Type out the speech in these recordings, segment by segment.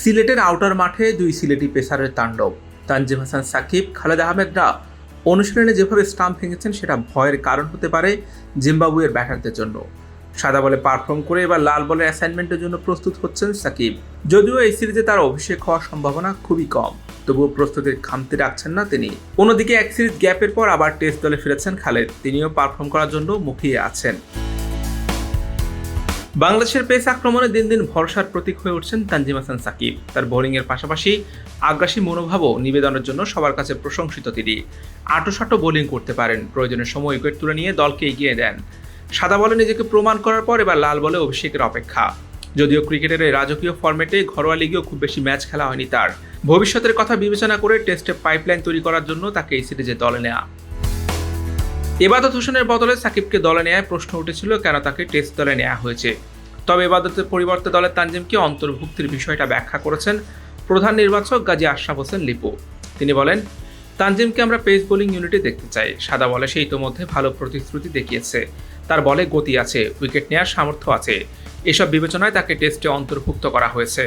সিলেটের আউটার মাঠে দুই সিলেটি পেসারের তাণ্ডব। তানজিম হাসান সাকিব, খালেদ আহমেদরা অনুশীলনে যেভাবে স্টাম্প ভেঙেছেন, সেটা ভয়ের কারণ হতে পারে জিম্বাবুয়ের ব্যাটারদের জন্য। সাদা বলে পারফর্ম করে এবার লাল বলের অ্যাসাইনমেন্টের জন্য প্রস্তুত হচ্ছেন সাকিব। যদিও এই সিরিজে তার অভিষেক হওয়ার সম্ভাবনা খুবই কম, তবুও প্রস্তুতির খামতি রাখছেন না তিনি। অন্যদিকে এক সিরিজ গ্যাপের পর আবার টেস্ট দলে ফিরেছেন খালেদ। তিনিও পারফর্ম করার জন্য মুখিয়ে আছেন। বাংলাদেশের পেস আক্রমণে দিন দিন ভরসার প্রতীক হয়ে উঠছেন তানজিম হাসান সাকিব। তার বোলিংয়ের পাশাপাশি আগ্রাসী মনোভাবও নিবেদনের জন্য সবার কাছে প্রশংসিত তিনি। আটোসাটো বোলিং করতে পারেন প্রয়োজনের সময় উইকেট তুলে নিয়ে দলকে এগিয়ে দেন। সাদা বলে নিজেকে প্রমাণ করার পর এবার লাল বলে অভিষেকের অপেক্ষা। যদিও ক্রিকেটের এই রাজকীয় ফরম্যাটে ঘরোয়া লিগেও খুব বেশি ম্যাচ খেলা হয়নি তার। ভবিষ্যতের কথা বিবেচনা করে টেস্টে পাইপলাইন তৈরি করার জন্য তাকে এই সিরিজে দলে নেওয়া এবাদত হোসেনের বদলে সাকিবকে দলে নেওয়ায় প্রশ্ন উঠেছিল কেন তাকে টেস্ট দলে নেওয়া হয়েছে। তবে এবাদতের পরিবর্তে দলের তানজিমকে অন্তর্ভুক্তির বিষয়টা ব্যাখ্যা করেছেন প্রধান নির্বাচক গাজী আশরাফ হোসেন লিপু। তিনি বলেন, তানজিমকে আমরা পেস বোলিং ইউনিটে দেখতে চাই। সাদা বলে সে ইতোমধ্যে ভালো প্রতিশ্রুতি দেখিয়েছে। তার বলে গতি আছে, উইকেট নেওয়ার সামর্থ্য আছে। এসব বিবেচনায় তাকে টেস্টে অন্তর্ভুক্ত করা হয়েছে।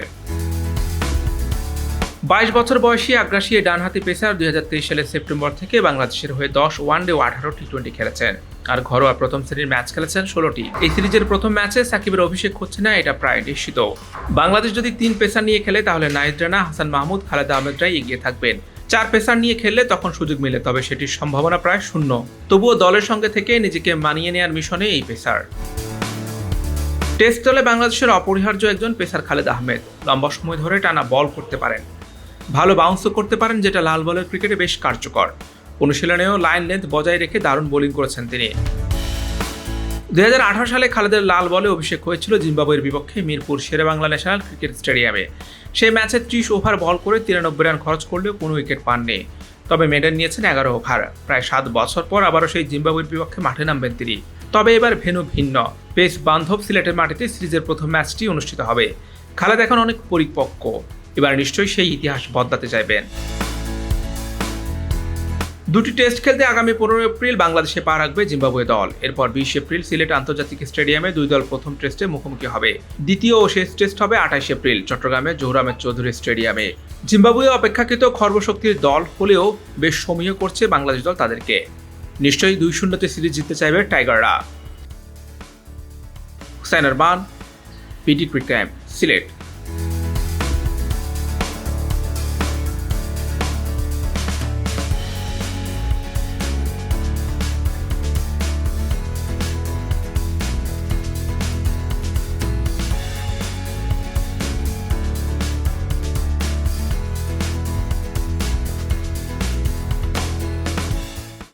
বাইশ বছর বয়সী আগ্রাসী ডানহাতি পেসার দুই সালের সেপ্টেম্বর থেকে বাংলাদেশের হয়ে দশ ওয়ানডে ও আঠারো টি টোয়েন্টি খেলেছেন। আর ঘরোয়া প্রথম শ্রেণির ম্যাচ খেলেছেন ষোলোটি এই সিরিজের প্রথম ম্যাচে সাকিবের অভিষেক হচ্ছে না, এটা প্রায় নিশ্চিত। বাংলাদেশ যদি তিন পেসার নিয়ে খেলে, তাহলে নাহিদ রানা, হাসান মাহমুদ, খালেদ আহমেদরাই এগিয়ে থাকবেন। চার পেসার নিয়ে খেললে তখন সুযোগ মিলে, তবে সেটির সম্ভাবনা প্রায় শূন্য। তবুও দলের সঙ্গে থেকে নিজেকে মানিয়ে নেওয়ার মিশনে এই পেসার। টেস্ট দলে বাংলাদেশের অপরিহার্য একজন পেসার খালেদ আহমেদ। লম্বা সময় ধরে টানা বল করতে পারেন। ভালো বাউন্সও করতে পারেন, যেটা লাল বলের ক্রিকেটে বেশ কার্যকর। অনুশীলনেও লাইন লেন্থ বজায় রেখে দারুণ বোলিং করেছেন তিনি। দুই সালে খালেদের লাল বলে অভিষেক হয়েছিল জিম্বাবুয়ের বিপক্ষে মিরপুর শেরেবাংলা ন্যাশনাল ক্রিকেট স্টেডিয়ামে সেই ম্যাচে ত্রিশ ওভার বল করে তিরানব্বই রান খরচ করলেও কোনো উইকেট পাননি। তবে মেডেন নিয়েছেন এগারো ওভার প্রায় সাত বছর পর আবারও সেই জিম্বাবুয়ের বিপক্ষে মাঠে নামবেন তিনি। তবে এবার ভেনু ভিন্ন। পেস বান্ধব সিলেটের মাটিতে সিরিজের প্রথম ম্যাচটি অনুষ্ঠিত হবে। খালেদ এখন অনেক পরিপক্ক। এবার নিশ্চয়ই সেই ইতিহাস বদলাতে চাইবেন। দুটি টেস্ট খেলতে আগামী পনেরো এপ্রিল বাংলাদেশে পা রাখবে জিম্বাবুয়ে দল। এরপর বিশ এপ্রিল সিলেট আন্তর্জাতিক স্টেডিয়ামে দুই দল প্রথম টেস্টে মুখোমুখি হবে। দ্বিতীয় ও শেষ টেস্ট হবে আঠাইশ এপ্রিল চট্টগ্রামে জোহরামের চৌধুরী স্টেডিয়ামে। জিম্বাবুয়ে অপেক্ষাকৃত খর্বশক্তির দল হলেও বেশ সমীহ করছে বাংলাদেশ দল তাদেরকে। নিশ্চয়ই দুই শূন্যতে সিরিজ জিততে চাইবে টাইগাররা। Hussain Arman PT crick Sylhet.